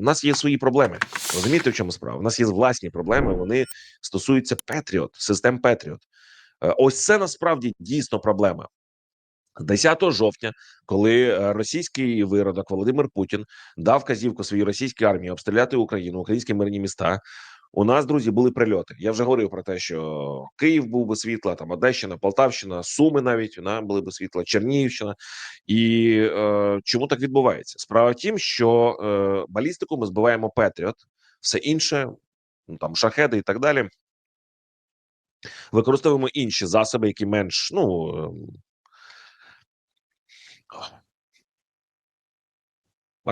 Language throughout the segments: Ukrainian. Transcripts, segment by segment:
у нас є свої проблеми. Розумієте, в чому справа? У нас є власні проблеми. Вони стосуються Петріот, систем Петріот. Е, Ось це насправді дійсно проблема. 10 жовтня, коли е, російський виродок Володимир Путін дав казівку своїй російській армії обстріляти Україну, українські мирні міста. У нас, друзі, були прильоти. Я вже говорив про те, що Київ був би світла, там Одещина, Полтавщина, Суми навіть вона були би світла, Чернігівщина. І е, чому так відбувається? Справа в тім, що е, балістику ми збиваємо Петріот, все інше, ну там шахеди і так далі. Використовуємо інші засоби, які менш ну. ем,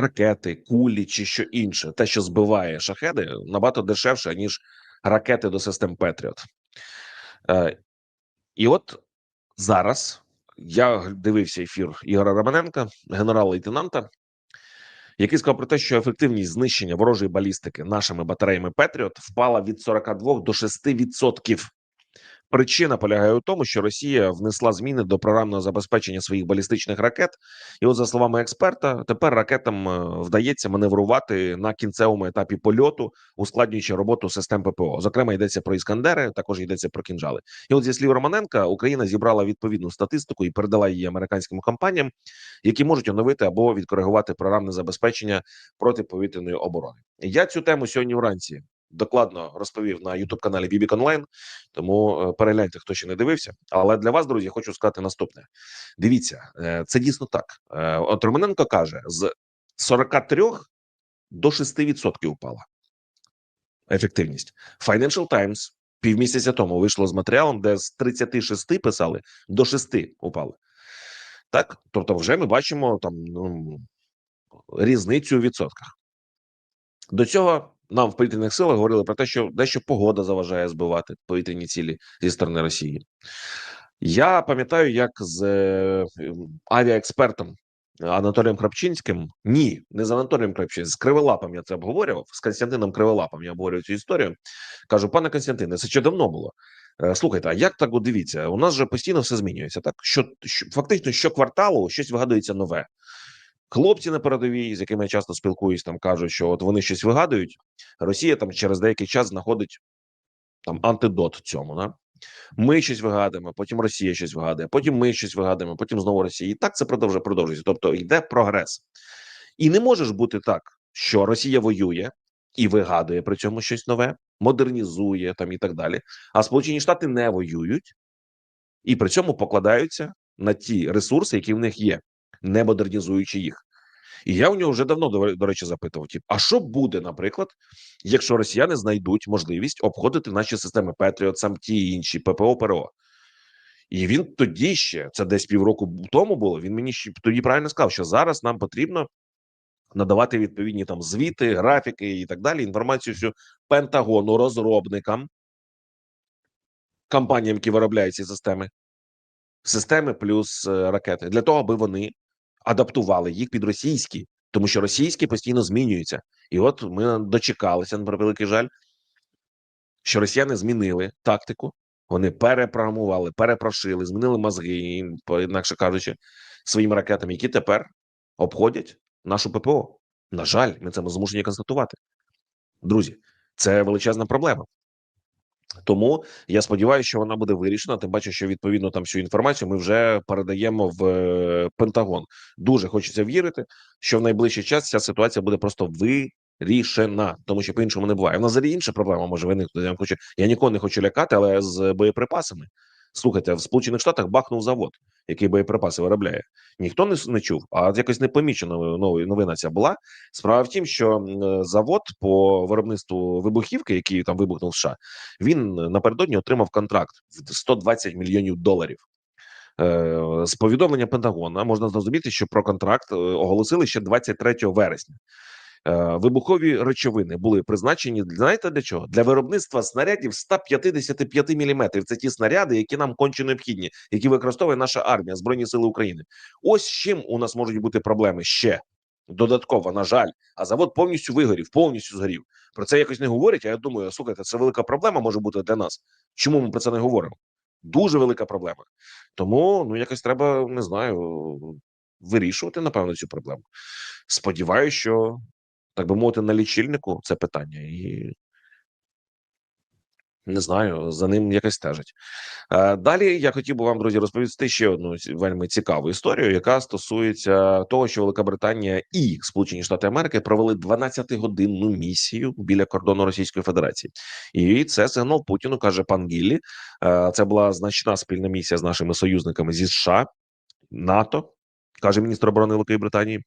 ракети, кулі чи що інше, те, що збиває шахеди, набагато дешевше, ніж ракети до систем Петріот. Е, і от зараз я дивився ефір Ігора Романенка, генерал-лейтенанта, який сказав про те, що ефективність знищення ворожої балістики нашими батареями Петріот впала від 42 до 6%. Причина полягає у тому, що Росія внесла зміни до програмного забезпечення своїх балістичних ракет, і, от за словами експерта, тепер ракетам е, вдається маневрувати на кінцевому етапі польоту, ускладнюючи роботу систем ППО. Зокрема, йдеться про іскандери, також йдеться про кінжали. І от зі слів Романенка, Україна зібрала відповідну статистику і передала її американським компаніям, які можуть оновити або відкоригувати програмне забезпечення протиповітряної оборони. Я цю тему сьогодні вранці докладно розповів на youtube каналі Бібік Онлайн. Тому е, перегляньте, хто ще не дивився. Але для вас, друзі, хочу сказати наступне: дивіться, е, це дійсно так. Е, От Романенко каже: з 43 до 6% упала ефективність. Financial Times півмісяця тому вийшло з матеріалом, де з 36 писали до 6 упали. Так, тобто, вже ми бачимо там ну, різницю у відсотках. До цього нам в повітряних силах говорили про те, що дещо погода заважає збивати повітряні цілі зі сторони Росії. Я пам'ятаю, як з е, авіаекспертом Анатолієм Крапчинським, ні, не з Анатолієм Крапчинським, з Криволапом я це обговорював, з Константином Криволапом я обговорював цю історію. Кажу, пане Константине, це ще давно було. Е, Слухайте, а як так от дивіться? У нас же постійно все змінюється. Так що, що фактично щокварталу щось вигадується нове. Хлопці на передовій, з якими я часто спілкуюсь, там кажуть, що от вони щось вигадують. Росія там через деякий час знаходить там антидот цьому. Да? Ми щось вигадуємо, потім Росія щось вигадує, потім ми щось вигадуємо, потім знову Росія. І так це продовжує продовжується. Тобто йде прогрес. І не може бути так, що Росія воює і вигадує при цьому щось нове, модернізує там і так далі. А Сполучені Штати не воюють і при цьому покладаються на ті ресурси, які в них є, не модернізуючи їх. І я у нього вже давно до, речі запитував: тип, а що буде, наприклад, якщо росіяни знайдуть можливість обходити наші системи Петріот, сам ті інші ППО ПРО? І він тоді ще це десь півроку тому було. Він мені ще тоді правильно сказав, що зараз нам потрібно надавати відповідні там звіти, графіки і так далі. Інформацію всю Пентагону, розробникам, компаніям, які виробляють ці системи, системи плюс е, ракети, для того, аби вони адаптували їх під російські, тому що російські постійно змінюються. І от ми дочекалися на превеликий жаль, що росіяни змінили тактику. Вони перепрограмували, перепрошили, змінили мозги, інакше кажучи, своїм ракетам, які тепер обходять нашу ППО. На жаль, ми це змушені констатувати. Друзі, це величезна проблема. Тому я сподіваюся, що вона буде вирішена. Тим паче, що відповідно там всю інформацію ми вже передаємо в е, Пентагон. Дуже хочеться вірити, що в найближчий час ця ситуація буде просто вирішена, тому що по-іншому не буває. У нас взагалі інша проблема може виникнути. Я хочу, я нікого не хочу лякати, але з боєприпасами. Слухайте, в Сполучених Штатах бахнув завод, який боєприпаси виробляє. Ніхто не, не чув, а якось не помічено новина ця була. Справа в тім, що завод по виробництву вибухівки, який там вибухнув США, він напередодні отримав контракт в 120 мільйонів доларів. Е, З повідомлення Пентагона можна зрозуміти, що про контракт е, оголосили ще 23 вересня. Е, Вибухові речовини були призначені знаєте для чого? Для виробництва снарядів 155 мм. Це ті снаряди, які нам конче необхідні, які використовує наша армія, збройні сили України. Ось з чим у нас можуть бути проблеми ще додатково. На жаль, а завод повністю вигорів, повністю згорів. Про це якось не говорять. А я думаю, слухайте, це велика проблема може бути для нас. Чому ми про це не говоримо? Дуже велика проблема. Тому ну якось треба не знаю вирішувати напевно цю проблему. Сподіваюся, що так би мовити, на лічильнику це питання, і не знаю, за ним якось стежить. Е, Далі я хотів би вам, друзі, розповісти ще одну вельми цікаву історію, яка стосується того, що Велика Британія і Сполучені Штати Америки провели 12-годинну місію біля кордону Російської Федерації, і це сигнал Путіну, каже пан Гіллі. Е, Це була значна спільна місія з нашими союзниками зі США, НАТО, каже міністр оборони Великої Британії.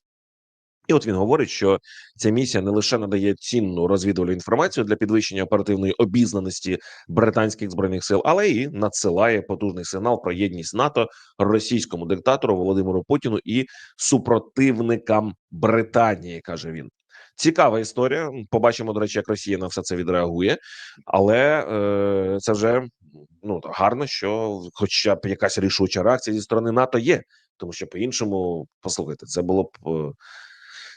І от він говорить, що ця місія не лише надає цінну розвідувальну інформацію для підвищення оперативної обізнаності британських збройних сил, але і надсилає потужний сигнал про єдність НАТО російському диктатору Володимиру Путіну і супротивникам Британії, каже він. Цікава історія. Побачимо, до речі, як Росія на все це відреагує, але е, це вже ну гарно, що хоча б якась рішуча реакція зі сторони НАТО є, тому що по-іншому, послухайте, це було б. е,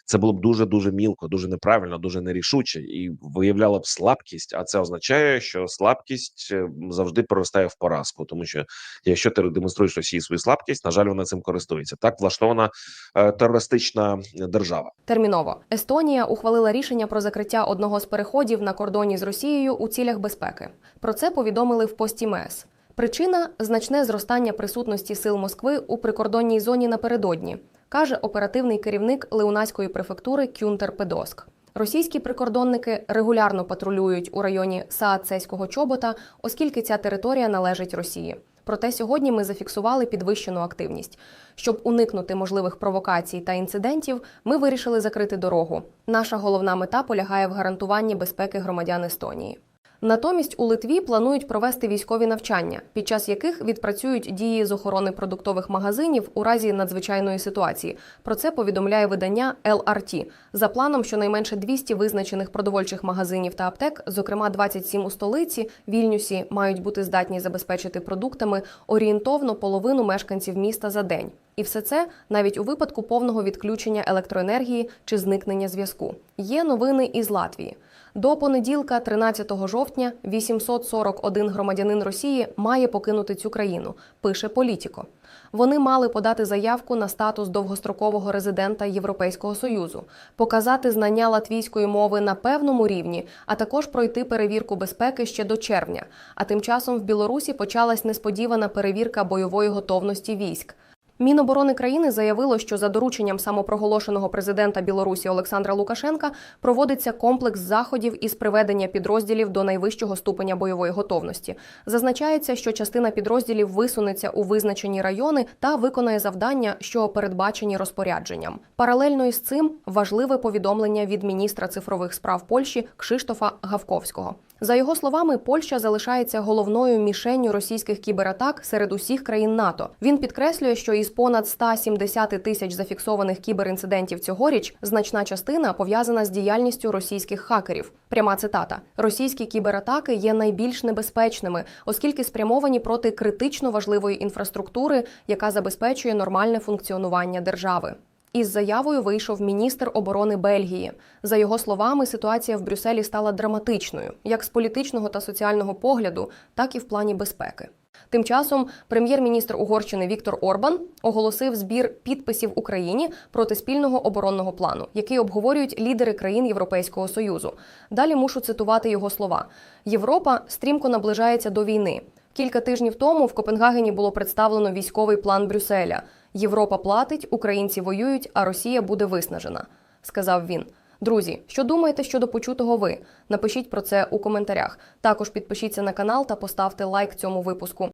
це було б дуже дуже мілко, дуже неправильно, дуже нерішуче і виявляло б слабкість. А це означає, що слабкість е, завжди проростає в поразку, тому що якщо ти демонструєш Росії свою слабкість, на жаль, вона цим користується. Так влаштована е, терористична держава. Терміново Естонія ухвалила рішення про закриття одного з переходів на кордоні з Росією у цілях безпеки. Про це повідомили в пості МЕС. Причина значне зростання присутності сил Москви у прикордонній зоні напередодні, каже оперативний керівник Леунаської префектури Кюнтер Педоск. Російські прикордонники регулярно патрулюють у районі Саацеського чобота, оскільки ця територія належить Росії. Проте сьогодні ми зафіксували підвищену активність. Щоб уникнути можливих провокацій та інцидентів, ми вирішили закрити дорогу. Наша головна мета полягає в гарантуванні безпеки громадян Естонії. Натомість у Литві планують провести військові навчання, під час яких відпрацюють дії з охорони продуктових магазинів у разі надзвичайної ситуації. Про це повідомляє видання LRT. За планом, щонайменше 200 визначених продовольчих магазинів та аптек, зокрема 27 у столиці, Вільнюсі, мають бути здатні забезпечити продуктами орієнтовно половину мешканців міста за день. І все це навіть у випадку повного відключення електроенергії чи зникнення зв'язку. Є новини із Латвії. До понеділка, 13 жовтня, 841 громадянин Росії має покинути цю країну. Пише Політіко. Вони мали подати заявку на статус довгострокового резидента Європейського союзу, показати знання латвійської мови на певному рівні, а також пройти перевірку безпеки ще до червня. А тим часом в Білорусі почалась несподівана перевірка бойової готовності військ. Міноборони країни заявило, що за дорученням самопроголошеного президента Білорусі Олександра Лукашенка проводиться комплекс заходів із приведення підрозділів до найвищого ступеня бойової готовності. Зазначається, що частина підрозділів висунеться у визначені райони та виконає завдання, що передбачені розпорядженням. Паралельно із цим важливе повідомлення від міністра цифрових справ Польщі Кшиштофа Гавковського. За його словами, Польща залишається головною мішенню російських кібератак серед усіх країн НАТО. Він підкреслює, що із понад 170 тисяч зафіксованих кіберінцидентів цьогоріч значна частина пов'язана з діяльністю російських хакерів. Пряма цитата: російські кібератаки є найбільш небезпечними, оскільки спрямовані проти критично важливої інфраструктури, яка забезпечує нормальне функціонування держави. Із заявою вийшов міністр оборони Бельгії. За його словами, ситуація в Брюсселі стала драматичною, як з політичного та соціального погляду, так і в плані безпеки. Тим часом прем'єр-міністр Угорщини Віктор Орбан оголосив збір підписів Україні проти спільного оборонного плану, який обговорюють лідери країн Європейського союзу. Далі мушу цитувати його слова: Європа стрімко наближається до війни. Кілька тижнів тому в Копенгагені було представлено військовий план Брюсселя. Європа платить, українці воюють, а Росія буде виснажена, сказав він. Друзі, що думаєте щодо почутого ви? Напишіть про це у коментарях. Також підпишіться на канал та поставте лайк цьому випуску.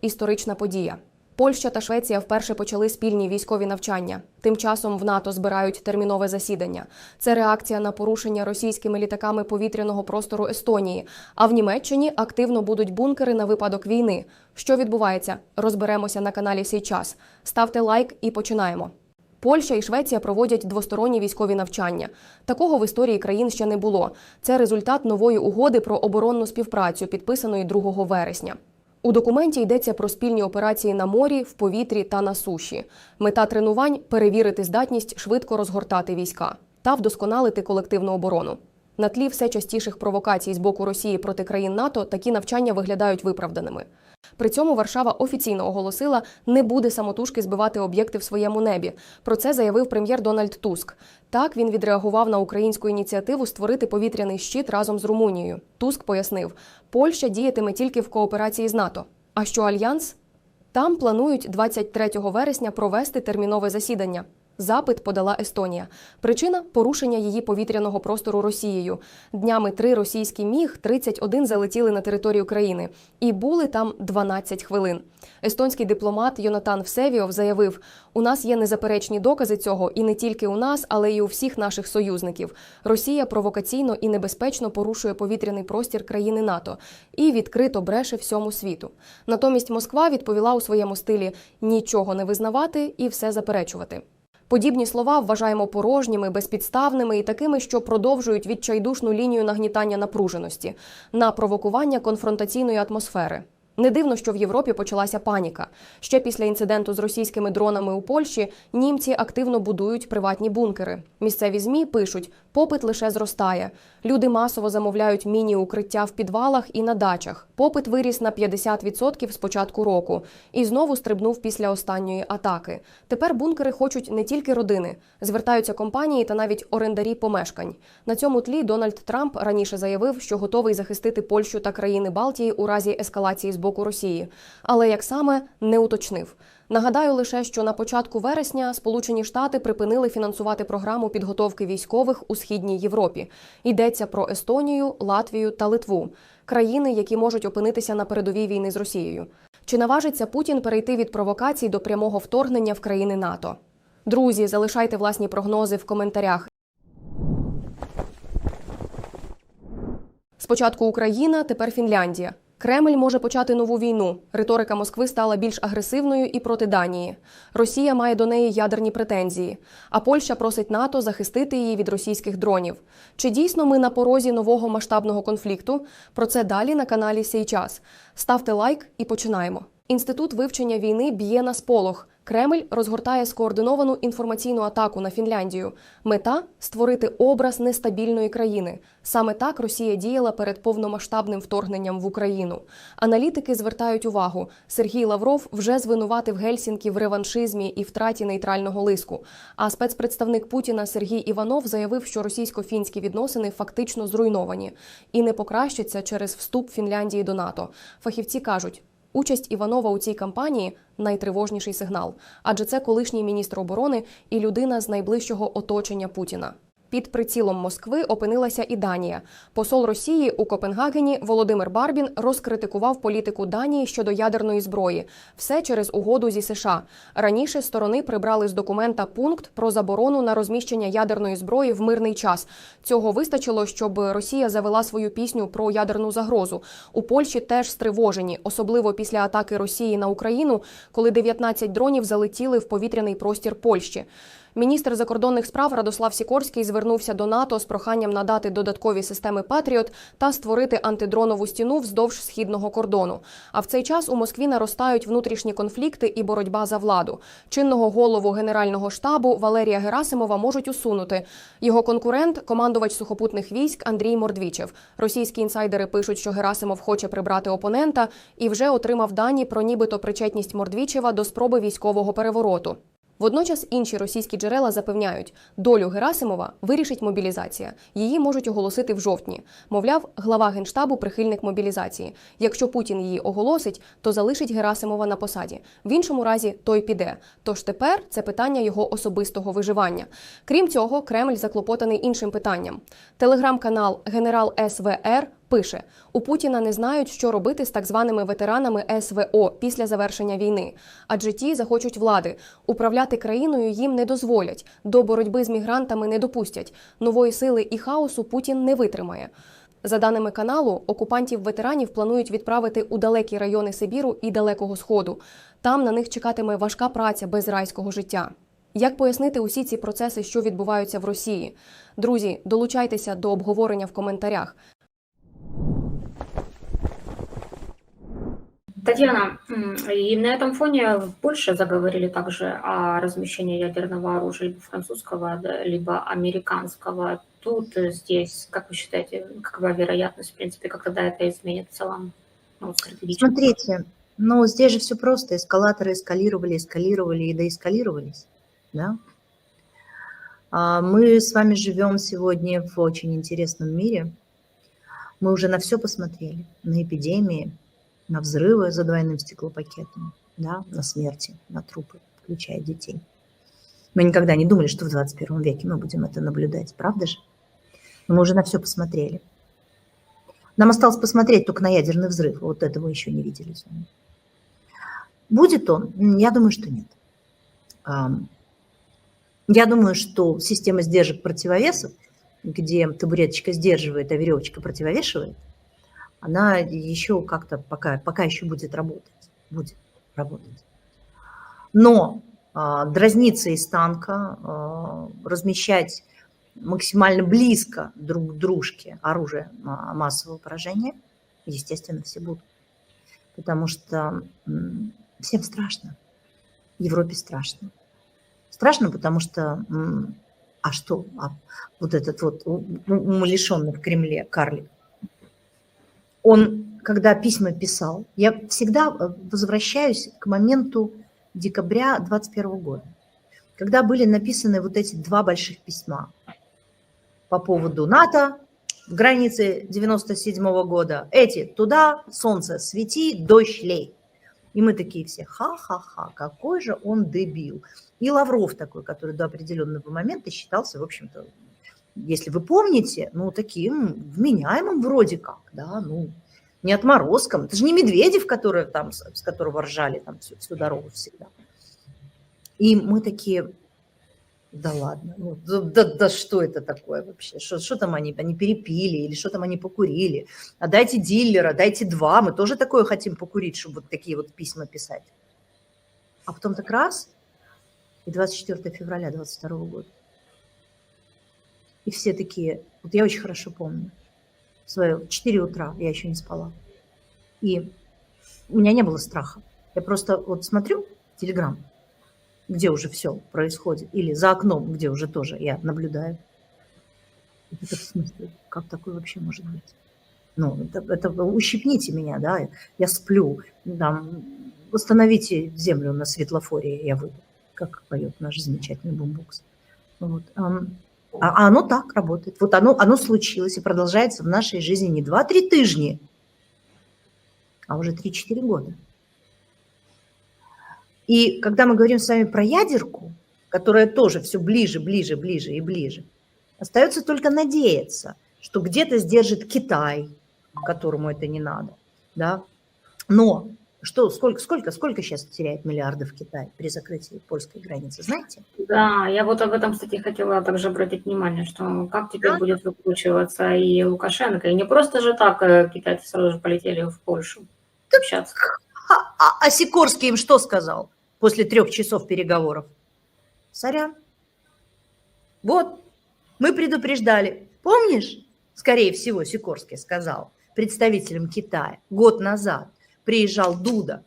Історична подія. Польща та Швеція вперше почали спільні військові навчання. Тим часом в НАТО збирають термінове засідання. Це реакція на порушення російськими літаками повітряного простору Естонії. А в Німеччині активно будуть бункери на випадок війни. Що відбувається? Розберемося на каналі Сій час. Ставте лайк і починаємо. Польща і Швеція проводять двосторонні військові навчання. Такого в історії країн ще не було. Це результат нової угоди про оборонну співпрацю, підписаної 2 вересня. У документі йдеться про спільні операції на морі, в повітрі та на суші. Мета тренувань перевірити здатність швидко розгортати війська та вдосконалити колективну оборону. На тлі все частіших провокацій з боку Росії проти країн НАТО такі навчання виглядають виправданими. При цьому Варшава офіційно оголосила, не буде самотужки збивати об'єкти в своєму небі. Про це заявив прем'єр Дональд Туск. Так він відреагував на українську ініціативу створити повітряний щит разом з Румунією. Туск пояснив, Польща діятиме тільки в кооперації з НАТО. А що альянс? Там планують 23 вересня провести термінове засідання. Запит подала Естонія. Причина порушення її повітряного простору Росією. Днями три російські міг 31 залетіли на територію країни і були там 12 хвилин. Естонський дипломат Йонатан Всевіов заявив: у нас є незаперечні докази цього, і не тільки у нас, але й у всіх наших союзників. Росія провокаційно і небезпечно порушує повітряний простір країни НАТО і відкрито бреше всьому світу. Натомість Москва відповіла у своєму стилі нічого не визнавати і все заперечувати. Подібні слова вважаємо порожніми, безпідставними і такими, що продовжують відчайдушну лінію нагнітання напруженості на провокування конфронтаційної атмосфери. Не дивно, що в Європі почалася паніка. Ще після інциденту з російськими дронами у Польщі німці активно будують приватні бункери. Місцеві змі пишуть, попит лише зростає. Люди масово замовляють міні-укриття в підвалах і на дачах. Попит виріс на 50% з початку року і знову стрибнув після останньої атаки. Тепер бункери хочуть не тільки родини, звертаються компанії та навіть орендарі помешкань. На цьому тлі Дональд Трамп раніше заявив, що готовий захистити Польщу та країни Балтії у разі ескалації з боку Росії, але як саме не уточнив. Нагадаю лише, що на початку вересня Сполучені Штати припинили фінансувати програму підготовки військових у східній Європі. Йдеться про Естонію, Латвію та Литву країни, які можуть опинитися на передовій війни з Росією. Чи наважиться Путін перейти від провокацій до прямого вторгнення в країни НАТО? Друзі, залишайте власні прогнози в коментарях. Спочатку Україна, тепер Фінляндія. Кремль може почати нову війну. Риторика Москви стала більш агресивною і проти Данії. Росія має до неї ядерні претензії. А Польща просить НАТО захистити її від російських дронів. Чи дійсно ми на порозі нового масштабного конфлікту? Про це далі на каналі Сей час. Ставте лайк і починаємо. Інститут вивчення війни б'є на сполох. Кремль розгортає скоординовану інформаційну атаку на Фінляндію. Мета створити образ нестабільної країни. Саме так Росія діяла перед повномасштабним вторгненням в Україну. Аналітики звертають увагу: Сергій Лавров вже звинуватив Гельсінкі в реваншизмі і втраті нейтрального лиску. А спецпредставник Путіна Сергій Іванов заявив, що російсько-фінські відносини фактично зруйновані і не покращаться через вступ Фінляндії до НАТО. Фахівці кажуть. Участь Іванова у цій кампанії найтривожніший сигнал, адже це колишній міністр оборони і людина з найближчого оточення Путіна. Під прицілом Москви опинилася і Данія. Посол Росії у Копенгагені Володимир Барбін розкритикував політику Данії щодо ядерної зброї. Все через угоду зі США. Раніше сторони прибрали з документа пункт про заборону на розміщення ядерної зброї в мирний час. Цього вистачило, щоб Росія завела свою пісню про ядерну загрозу. У Польщі теж стривожені, особливо після атаки Росії на Україну, коли 19 дронів залетіли в повітряний простір Польщі. Міністр закордонних справ Радослав Сікорський звернувся до НАТО з проханням надати додаткові системи Патріот та створити антидронову стіну вздовж східного кордону. А в цей час у Москві наростають внутрішні конфлікти і боротьба за владу. Чинного голову генерального штабу Валерія Герасимова можуть усунути. Його конкурент, командувач сухопутних військ Андрій Мордвічев. Російські інсайдери пишуть, що Герасимов хоче прибрати опонента і вже отримав дані про нібито причетність Мордвічева до спроби військового перевороту. Водночас інші російські джерела запевняють, долю Герасимова вирішить мобілізація. Її можуть оголосити в жовтні. Мовляв, глава генштабу прихильник мобілізації. Якщо Путін її оголосить, то залишить Герасимова на посаді. В іншому разі той піде. Тож тепер це питання його особистого виживання. Крім цього, Кремль заклопотаний іншим питанням. Телеграм-канал Генерал СВР пише: у Путіна не знають, що робити з так званими ветеранами СВО після завершення війни, адже ті захочуть влади. Управляти країною їм не дозволять. До боротьби з мігрантами не допустять. Нової сили і хаосу Путін не витримає. За даними каналу, окупантів ветеранів планують відправити у далекі райони Сибіру і Далекого Сходу. Там на них чекатиме важка праця без райського життя. Як пояснити усі ці процеси, що відбуваються в Росії? Друзі, долучайтеся до обговорення в коментарях. Татьяна, и на этом фоне в Польше заговорили также о размещении ядерного оружия либо французского, либо американского. Тут, э, здесь, как вы считаете, какова вероятность, в принципе, как тогда это изменит в целом ну? Смотрите, Но здесь же все просто. Эскалаторы эскалировали, эскалировали и доэскалировались. Да? А Мы с вами живем сегодня в очень интересном мире. Мы уже на все посмотрели. На эпидемии, на взрывы за двойным стеклопакетом, да, на смерти, на трупы, включая детей. Мы никогда не думали, что в 21 веке мы будем это наблюдать, правда же? Но мы уже на все посмотрели. Нам осталось посмотреть только на ядерный взрыв. Вот этого еще не видели. Будет он? Я думаю, что нет. Я думаю, что система сдержек противовесов, где табуреточка сдерживает, а веревочка противовешивает, она еще как-то пока, пока еще будет работать. Будет работать. Но а, дразниться из танка, а, размещать максимально близко друг к дружке оружие ма- массового поражения, естественно, все будут. Потому что всем страшно. Европе страшно. Страшно, потому что, а что, а вот этот вот умалишенный в Кремле карлик, он, когда письма писал, я всегда э, возвращаюсь к моменту декабря 21 года, когда были написаны вот эти два больших письма по поводу НАТО, в границе 97 года, эти туда, солнце свети, дождь лей. И мы такие все, ха-ха-ха, какой же он дебил. И Лавров такой, который до определенного момента считался, в общем-то, если вы помните, ну, таким вменяемым вроде как, да, ну, не отморозком. Это же не Медведев, который там, с которого ржали там всю, всю дорогу всегда. И мы такие, да ладно, ну, да, да- да что это такое вообще? Что, что там они, они перепили или что там они покурили? А дайте дилера, дайте два, мы тоже такое хотим покурить, чтобы вот такие вот письма писать. А потом так раз, и 24 февраля 22 года. И все такие, вот я очень хорошо помню, свое 4 утра, я еще не спала. И у меня не было страха. Я просто вот смотрю Телеграм, где уже все происходит, или за окном, где уже тоже я наблюдаю. Это в смысле, как такое вообще может быть? Ну, это, это ущипните меня, да, я сплю, там, восстановите землю на светлофоре, я выйду, как поет наш замечательный бумбокс. Вот. А, а оно так работает. Вот оно, оно случилось и продолжается в нашей жизни не 2-3 тыжни, а уже 3-4 года. И когда мы говорим с вами про ядерку, которая тоже все ближе, ближе, ближе и ближе, остается только надеяться, что где-то сдержит Китай, которому это не надо. Да? Но что, сколько, сколько, сколько сейчас теряет миллиардов Китай при закрытии польской границы, знаете? Да, я вот об этом, кстати, хотела также обратить внимание, что как теперь Да. будет выкручиваться и Лукашенко. И не просто же так э, китайцы сразу же полетели в Польшу общаться. А, а- а Сикорский им что сказал после трех часов переговоров? Сорян. Вот, мы предупреждали. Помнишь, скорее всего, Сикорский сказал представителям Китая год назад, приезжал Дуда.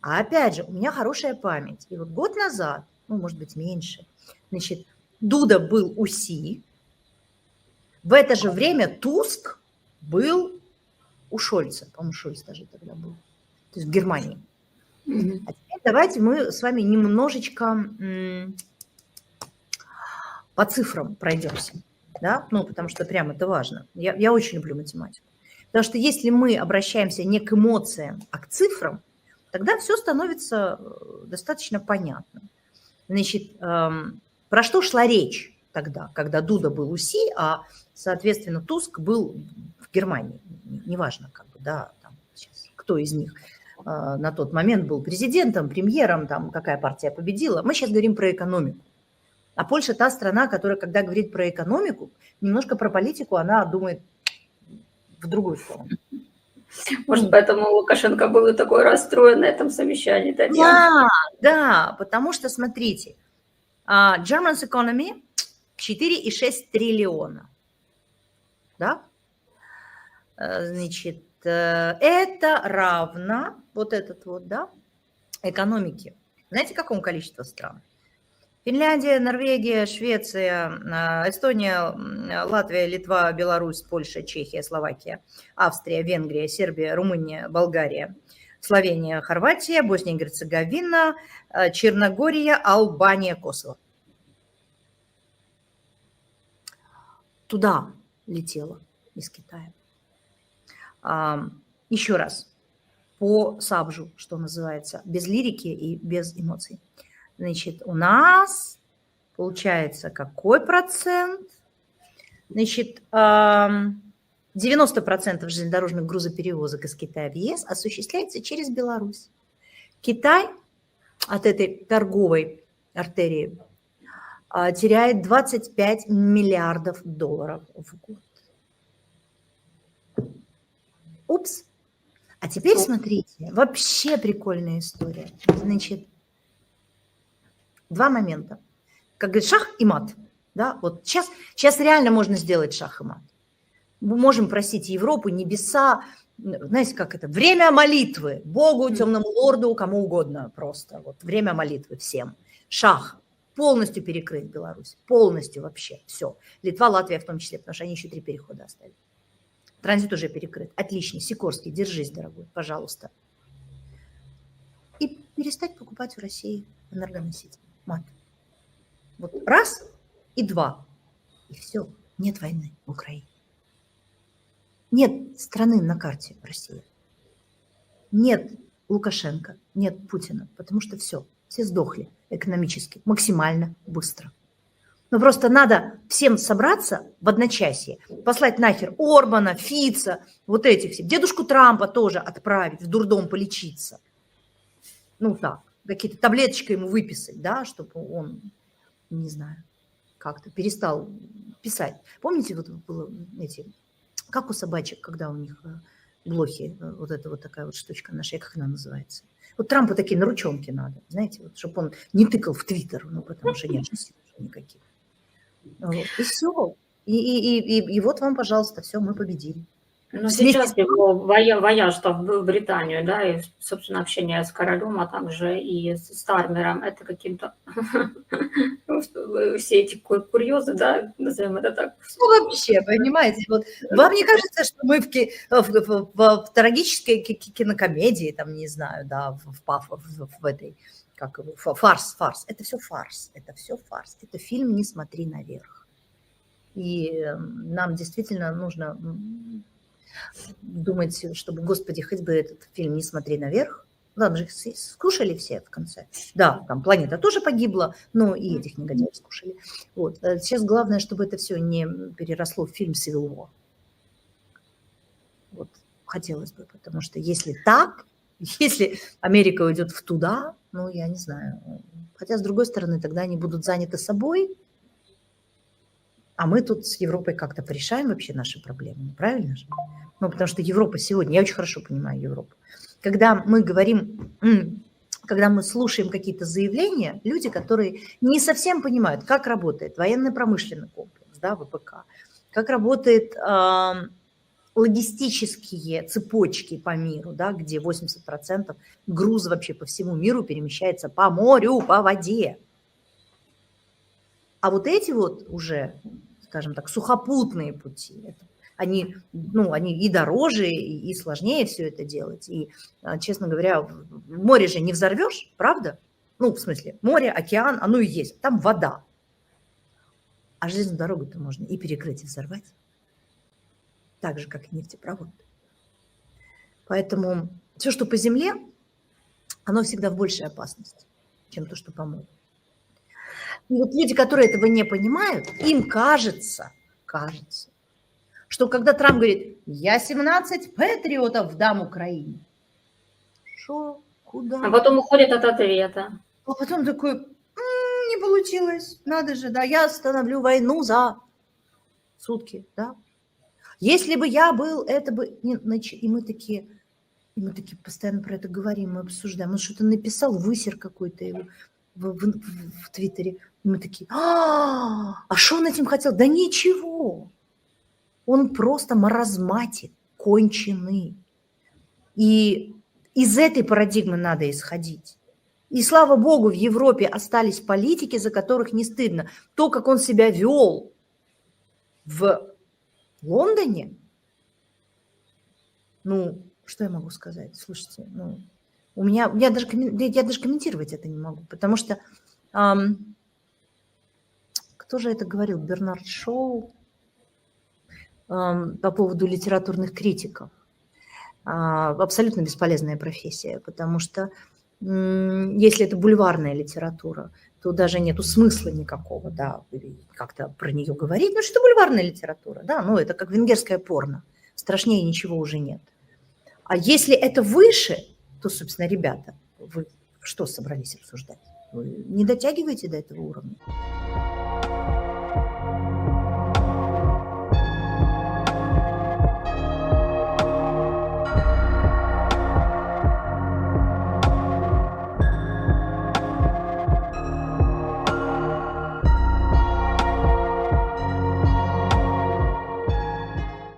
А опять же, у меня хорошая память. И вот год назад, ну, может быть, меньше, значит, Дуда был у Си. В это же время Туск был у Шольца. По-моему, Шольц даже тогда был. То есть в Германии. А теперь давайте мы с вами немножечко м, по цифрам пройдемся. Да? Ну, потому что прям это важно. Я, я очень люблю математику. Потому что если мы обращаемся не к эмоциям, а к цифрам, тогда все становится э, достаточно понятно. Значит, эм, про что шла речь тогда, когда Дуда был у Си, а, соответственно, Туск был в Германии. Неважно, как бы, да, там, сейчас, кто из них э, на тот момент был президентом, премьером, там, какая партия победила. Мы сейчас говорим про экономику. А Польша та страна, которая, когда говорит про экономику, немножко про политику, она думает в другую сторону. Может, поэтому Лукашенко был и такой расстроен на этом совещании, Татьяна? Да, да, потому что, смотрите, а, German's economy 4,6 триллиона. Да? Э, Значит, э, это равно, вот этот вот, да, экономике. Знаете, какому количеству стран? Финляндия, Норвегия, Швеция, э, Эстония, Латвия, Литва, Беларусь, Польша, Чехия, Словакия, Австрия, Венгрия, Сербия, Румыния, Болгария, Словения, Хорватия, Босния и Герцеговина, э, Черногория, Албания, Косово. Туда летела из Китая. А, Еще раз, по Сабжу, что называется, без лирики и без эмоций. Значит, у нас получается какой процент? Значит, ам, 90% железнодорожных грузоперевозок из Китая в ЕС осуществляется через Беларусь. Китай от этой торговой артерии а, теряет 25 миллиардов долларов в год. Упс. А теперь смотрите, вообще прикольная история. Значит, два момента. Как говорит, шах и мат. Да, вот сейчас, сейчас реально можно сделать шах и мат. Мы можем просить Европу, небеса, знаете, как это, время молитвы, Богу, темному лорду, кому угодно просто. Вот время молитвы всем. Шах. Полностью перекрыть Беларусь. Полностью вообще. Все. Литва, Латвия в том числе, потому что они еще три перехода оставили. Транзит уже перекрыт. Отлично. Сикорский, держись, дорогой, пожалуйста. И перестать покупать в России энергоносители. Мат. Вот раз и два. И все. Нет войны в Украине. Нет страны на карте России. Нет Лукашенко, нет Путина, потому что все, все сдохли экономически, максимально быстро. Но просто надо всем собраться в одночасье, послать нахер Орбана, Фица, вот этих всех, дедушку Трампа тоже отправить в дурдом полечиться. Ну так, какие-то таблеточки ему выписать, да, чтобы он, не знаю, как-то перестал писать. Помните, вот было эти, как у собачек, когда у них э, блохи, э, вот эта вот такая вот штучка наша, как она называется? Вот Трампу такие нарученки надо, знаете, вот, чтобы он не тыкал в Твиттер, ну, потому что нет никаких. Вот. И все. И, и, и, и, и вот вам, пожалуйста, все, мы победили. Ну, сейчас его воя- вояж-то в Британию, да, и, собственно, общение с королем, а также и с Стармером, это каким-то все эти ку- курьезы, да, назовем это так. Ну, вообще, понимаете, вот вам не кажется, что мы в, ки- в, в- в- трагической ки- ки- кинокомедии, там, не знаю, да, в, в, в- этой, как его, фа- фарс, фарс, это все фарс, это все фарс, это фильм «Не смотри наверх». И э, нам действительно нужно думать, чтобы, господи, хоть бы этот фильм «Не смотри наверх», Ладно же, скушали все в конце. Да, там планета тоже погибла, но и этих негодяев скушали. Вот. э, Сейчас главное, чтобы это все не переросло в фильм Civil War. Вот. Хотелось бы, потому что если так, если Америка уйдет в туда, ну, я не знаю. Хотя, с другой стороны, тогда они будут заняты собой, а мы тут с Европой как-то порешаем вообще наши проблемы, правильно же? Ну, потому что Европа сегодня, я очень хорошо понимаю Европу, когда мы говорим, когда мы слушаем какие-то заявления, люди, которые не совсем понимают, как работает военно-промышленный комплекс, да, ВПК, как работает логистические цепочки по миру, да, где 80% груза вообще по всему миру перемещается по морю, по воде. А вот эти вот уже, скажем так, сухопутные пути, они, ну, они и дороже, и, и сложнее все это делать. И, а, честно говоря, море же не взорвешь, правда? Ну, в смысле, море, океан, оно и есть, там вода. А железную дорогу-то можно и перекрыть, и взорвать. Так же, как и нефтепровод. Поэтому все, что по земле, оно всегда в большей опасности, чем то, что по морю. И вот люди, которые этого не понимают, им кажется, кажется, что когда Трамп говорит, я 17 патриотов дам Украине. Что? Куда? А потом уходит от ответа. А потом такой, «М, не получилось, надо же, да, я остановлю войну за сутки, да. Если бы я был, это бы... И мы такие, и мы такие постоянно про это говорим, мы обсуждаем. Он что-то написал, высер какой-то его в, в- в- Твиттере. И мы такие, а, а что он этим хотел? Да ничего. Он просто маразматик, конченый. И из этой парадигмы надо исходить. И слава богу, в Европе остались политики, за которых не стыдно. То, как он себя вел в Лондоне, ну, что я могу сказать? Слушайте, ну, у меня, я даже, я даже комментировать это не могу, потому что ам, кто же это говорил? Бернард Шоу ам, по поводу литературных критиков. А, абсолютно бесполезная профессия, потому что м, если это бульварная литература, то даже нету смысла никакого, да, как-то про нее говорить, ну что бульварная литература, да, ну это как венгерское порно, страшнее ничего уже нет. А если это выше, то, собственно, ребята, вы что собрались обсуждать? Вы не дотягиваете до этого уровня.